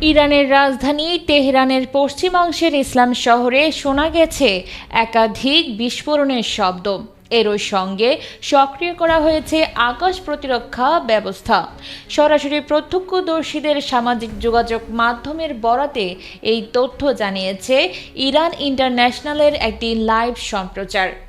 ইরানের রাজধানী তেহরানের পশ্চিমাংশের ইসলাম শহরে শোনা গেছে একাধিক বিস্ফোরণের শব্দ। এরই সঙ্গে সক্রিয় করা হয়েছে আকাশ প্রতিরক্ষা ব্যবস্থা। সরাসরি প্রত্যক্ষদর্শীদের সামাজিক যোগাযোগ মাধ্যমের বরাতে এই তথ্য জানিয়েছে ইরান ইন্টারন্যাশনালের একটি লাইভ সম্প্রচার।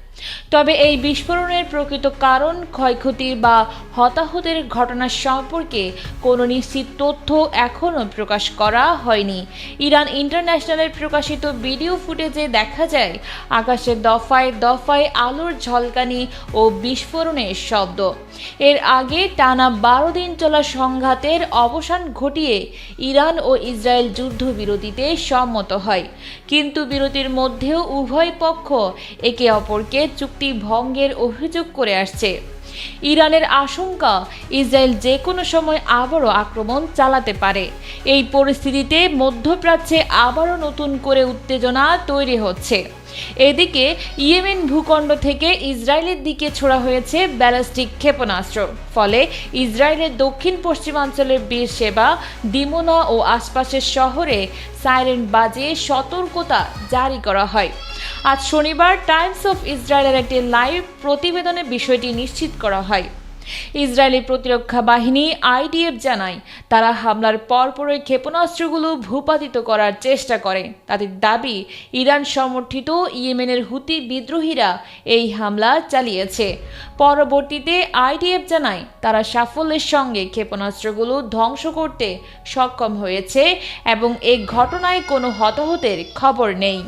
তবে এই বিস্ফোরণের প্রকৃত কারণ, ক্ষয়ক্ষতি বা হতাহতের ঘটনা সম্পর্কে কোনো নিশ্চিত তথ্য এখনও প্রকাশ করা হয়নি। ইরান ইন্টারন্যাশনালের প্রকাশিত ভিডিও ফুটেজে দেখা যায় আকাশে দফায় দফায় আলোর ঝলকানি ও বিস্ফোরণের শব্দ। এর আগে টানা বারো দিন চলা সংঘাতের অবসান ঘটিয়ে ইরান ও ইসরায়েল যুদ্ধবিরতিতে সম্মত হয়। কিন্তু বিরতির মধ্যেও উভয় পক্ষ একে অপরকে চুক্তি ভঙ্গের অভিযোগ করে আসছে। ইরানের আশঙ্কা, ইসরায়েল যে কোনো সময় আবারও আক্রমণ চালাতে পারে। এই পরিস্থিতিতে মধ্যপ্রাচ্যে আবারও নতুন করে উত্তেজনা তৈরি হচ্ছে। এদিকে ইয়েমেন ভূখণ্ড থেকে ইসরায়েলের দিকে ছোড়া হয়েছে ব্যালিস্টিক ক্ষেপণাস্ত্র। ফলে ইসরায়েলের দক্ষিণ পশ্চিমাঞ্চলের বীর সেবা, দিমোনা ও আশপাশের শহরে সাইরেন বাজিয়ে সতর্কতা জারি করা হয়। আজ শনিবার টাইমস অফ ইসরায়েলের একটি লাইভ প্রতিবেদনে বিষয়টি নিশ্চিত করা হয়। ইসরায়েলি প্রতিরক্ষা বাহিনী আইডিএফ জানায়, তারা হামলার পরপরই ক্ষেপণাস্ত্রগুলো ভূপাতিত করার চেষ্টা করে। তাদের দাবি, ইরান সমর্থিত ইয়েমেনের হুতি বিদ্রোহীরা এই হামলা চালিয়েছে। পরবর্তীতে আইডিএফ জানায়, তারা সাফল্যের সঙ্গে ক্ষেপণাস্ত্রগুলো ধ্বংস করতে সক্ষম হয়েছে এবং এ ঘটনায় কোনো হতাহতের খবর নেই।